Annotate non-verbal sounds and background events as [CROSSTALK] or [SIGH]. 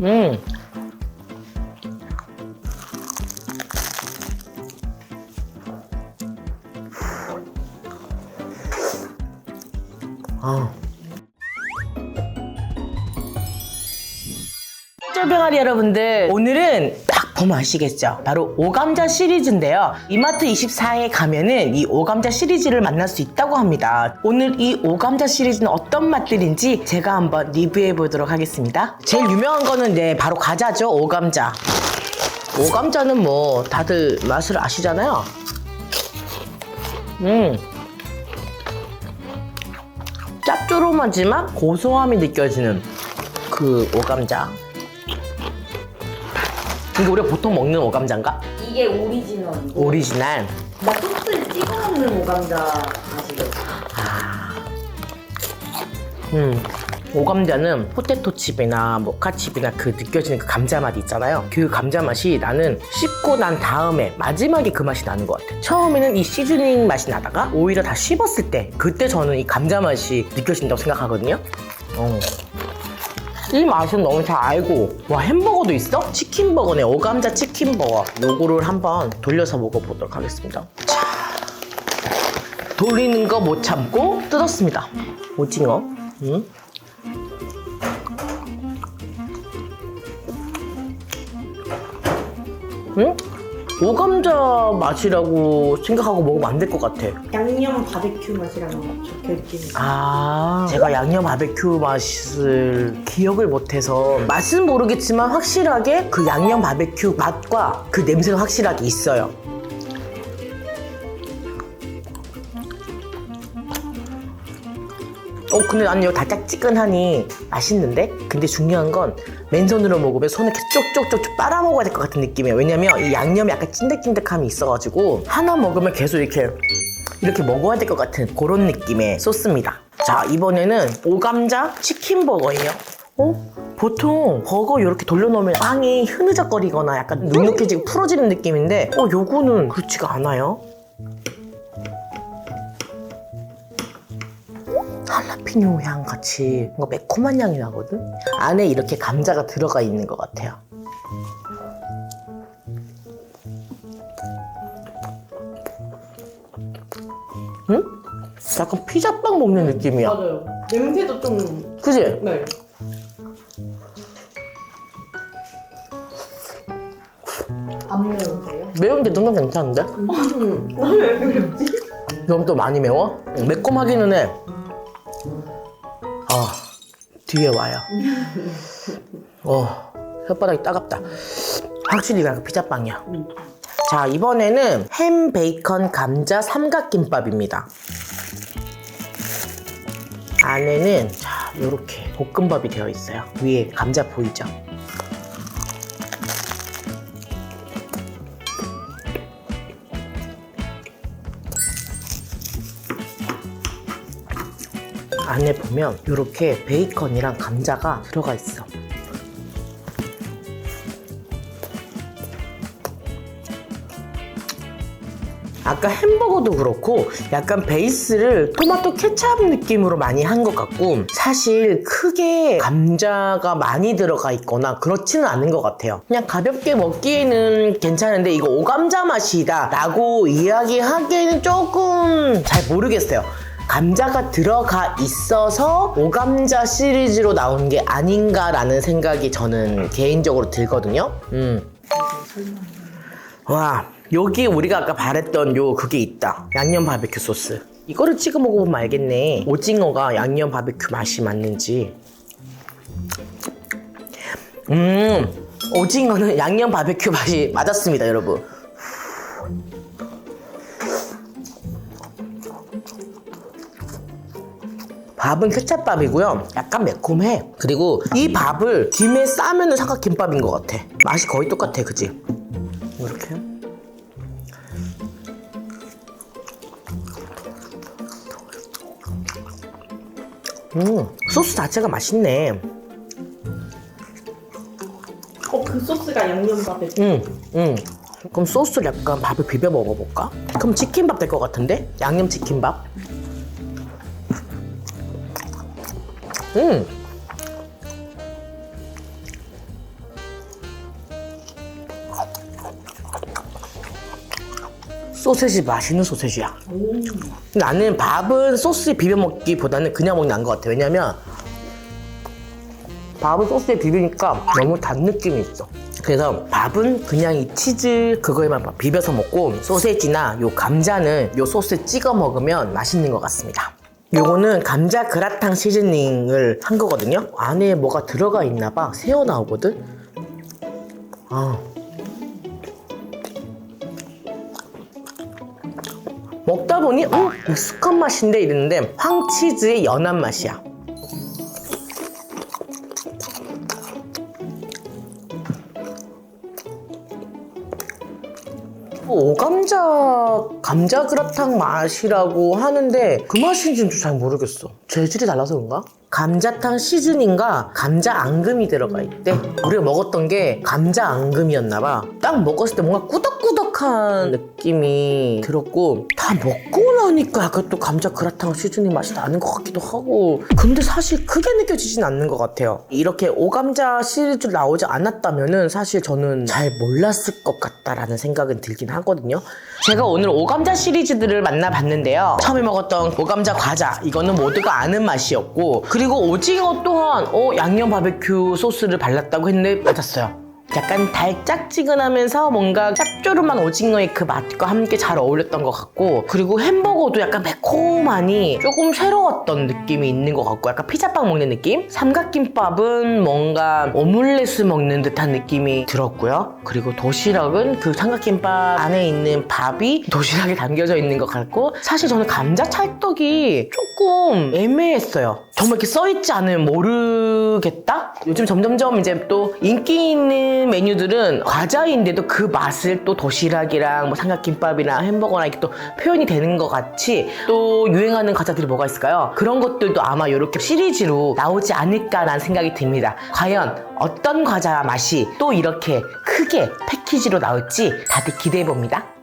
음. 아. 쫄병아리 여러분들 오늘은 딱 보면 아시겠죠? 바로 오감자 시리즈인데요. 이마트 24에 가면은 이 오감자 시리즈를 만날 수 있다고 합니다. 오늘 이 오감자 시리즈는 어떤 맛들인지 제가 한번 리뷰해 보도록 하겠습니다. 제일 유명한 거는 네 바로 과자죠 오감자. 오감자는 뭐 다들 맛을 아시잖아요. 음. 짭조름하지만 고소함이 느껴지는 그 오감자 이거 우리가 보통 먹는 오감자인가? 이게 오리지널이고 오리지널 나 소스에 찍어 먹는 오감자 아시죠? 음. 오감자는 포테토 칩이나 모카 칩이나 그 느껴지는 그 감자 맛 있잖아요. 그 감자 맛이 나는 씹고 난 다음에 마지막에 그 맛이 나는 것 같아. 처음에는 이 시즈닝 맛이 나다가 오히려 다 씹었을 때 그때 저는 이 감자 맛이 느껴진다고 생각하거든요. 어. 이 맛은 너무 잘 알고 와 햄버거도 있어? 치킨버거네 오감자 치킨버거 요거를 한번 돌려서 먹어보도록 하겠습니다 자 돌리는 거 못 참고 뜯었습니다 오징어 음. 응? 오감자 맛이라고 생각하고 먹으면 안 될 것 같아 양념 바베큐 맛이라는 거 적혀있긴 아, 제가 양념 바베큐 맛을 기억을 못해서 맛은 모르겠지만 확실하게 그 양념 바베큐 맛과 그 냄새가 확실하게 있어요. 어, 근데 나는 이거 달짝지근하니 맛있는데? 근데 중요한 건 맨손으로 먹으면 손을 이렇게 쪽쪽쪽쪽 빨아먹어야 될 것 같은 느낌이에요. 왜냐면 이 양념이 약간 찐득찐득함이 있어가지고 하나 먹으면 계속 이렇게 이렇게 먹어야 될 것 같은 그런 느낌의 소스입니다. 자, 이번에는 오감자 치킨 버거예요. 어? 보통 버거 이렇게 돌려놓으면 빵이 흐느적거리거나 약간 눅눅해지고 풀어지는 느낌인데 어, 요거는 그렇지가 않아요. 할라피뇨 향 같이 뭔가 매콤한 향이 나거든? 안에 이렇게 감자가 들어가 있는 것 같아요. 응? 약간 피자빵 먹는 느낌이야. 맞아요 냄새도 좀 그지? 네. 안 매운데요? 매운데 [LAUGHS] 너무 괜찮은데? 왜 그랬지? 그럼 또 많이 매워? 매콤하기는 해. 아, 뒤에 와요. 어, 혓바닥이 따갑다. 확실히 약간 피자빵이야. 자, 이번에는 햄, 베이컨, 감자 삼각김밥입니다. 안에는 자, 이렇게 볶음밥이 되어 있어요. 위에 감자 보이죠? 안에 보면 이렇게 베이컨이랑 감자가 들어가 있어. 아까 햄버거도 그렇고 약간 베이스를 토마토 케찹 느낌으로 많이 한 것 같고 사실 크게 감자가 많이 들어가 있거나 그렇지는 않은 것 같아요. 그냥 가볍게 먹기에는 괜찮은데 이거 오감자 맛이다 라고 이야기하기에는 조금 잘 모르겠어요. 감자가 들어가 있어서 오감자 시리즈로 나온 게 아닌가라는 생각이 저는 개인적으로 들거든요. 음. 와, 여기 우리가 아까 바랬던 요 그게 있다. 양념 바베큐 소스. 이거를 찍어 먹어보면 알겠네. 오징어가 양념 바베큐 맛이 맞는지. 음, 오징어는 양념 바베큐 맛이 맞았습니다, 여러분. 밥은 케찹밥이고요. 약간 매콤해. 그리고 이 밥을 김에 싸면 삼각김밥인 것 같아. 맛이 거의 똑같아, 그지? 이렇게. 음, 소스 자체가 맛있네. 어, 그 소스가 양념 바베큐 응, 응. 그럼 소스를 약간 밥을 비벼 먹어볼까? 그럼 치킨밥 될 것 같은데? 양념 치킨밥? 음. 소세지 맛있는 소세지야. 나는 밥은 소스에 비벼 먹기보다는 그냥 먹는 게 나은 것 같아. 왜냐면 밥은 소스에 비비니까 너무 단 느낌이 있어. 그래서 밥은 그냥 이 치즈 그거에만 비벼서 먹고 소세지나 요 감자는 요 소스에 찍어 먹으면 맛있는 것 같습니다. 요거는 감자 그라탕 시즈닝을 한 거거든요. 안에 뭐가 들어가 있나 봐. 새어 나오거든. 아. 먹다 보니 어? 익숙한 맛인데 이랬는데 황치즈의 연한 맛이야. 오감자 감자 그라탕 맛이라고 하는데 그 맛인지는 잘 모르겠어. 재질이 달라서 그런가? 감자탕 시즈닝과 감자 앙금이 들어가 있대. 우리가 먹었던 게 감자 앙금이었나 봐. 딱 먹었을 때 뭔가 꾸덕꾸덕한 느낌이 들었고 다 먹고 약간 또 감자 그라탕 시즈닝 맛이 나는 것 같기도 하고 근데 사실 크게 느껴지진 않는 것 같아요. 이렇게 오감자 시리즈 나오지 않았다면은 사실 저는 잘 몰랐을 것 같다라는 생각은 들긴 하거든요. 제가 오늘 오감자 시리즈들을 만나봤는데요. 처음에 먹었던 오감자 과자 이거는 모두가 아는 맛이었고 그리고 오징어 또한 어, 양념 바베큐 소스를 발랐다고 했는데 맞았어요. 약간 달짝지근하면서 뭔가 짭조름한 오징어의 그 맛과 함께 잘 어울렸던 것 같고 그리고 햄버거도 약간 매콤하니 조금 새로웠던 느낌이 있는 것 같고 약간 피자빵 먹는 느낌? 삼각김밥은 뭔가 오믈렛을 먹는 듯한 느낌이 들었고요 그리고 도시락은 그 삼각김밥 안에 있는 밥이 도시락에 담겨져 있는 것 같고 사실 저는 감자 찰떡이 조금 애매했어요 정말 이렇게 써있지 않으면 모르겠다? 요즘 점점점 이제 또 인기 있는 메뉴들은 과자인데도 그 맛을 또 도시락이랑 뭐 삼각김밥이랑 햄버거랑 이렇게 또 표현이 되는 것 같이 또 유행하는 과자들이 뭐가 있을까요? 그런 것들도 아마 이렇게 시리즈로 나오지 않을까라는 생각이 듭니다. 과연 어떤 과자 맛이 또 이렇게 크게 패키지로 나올지 다들 기대해 봅니다.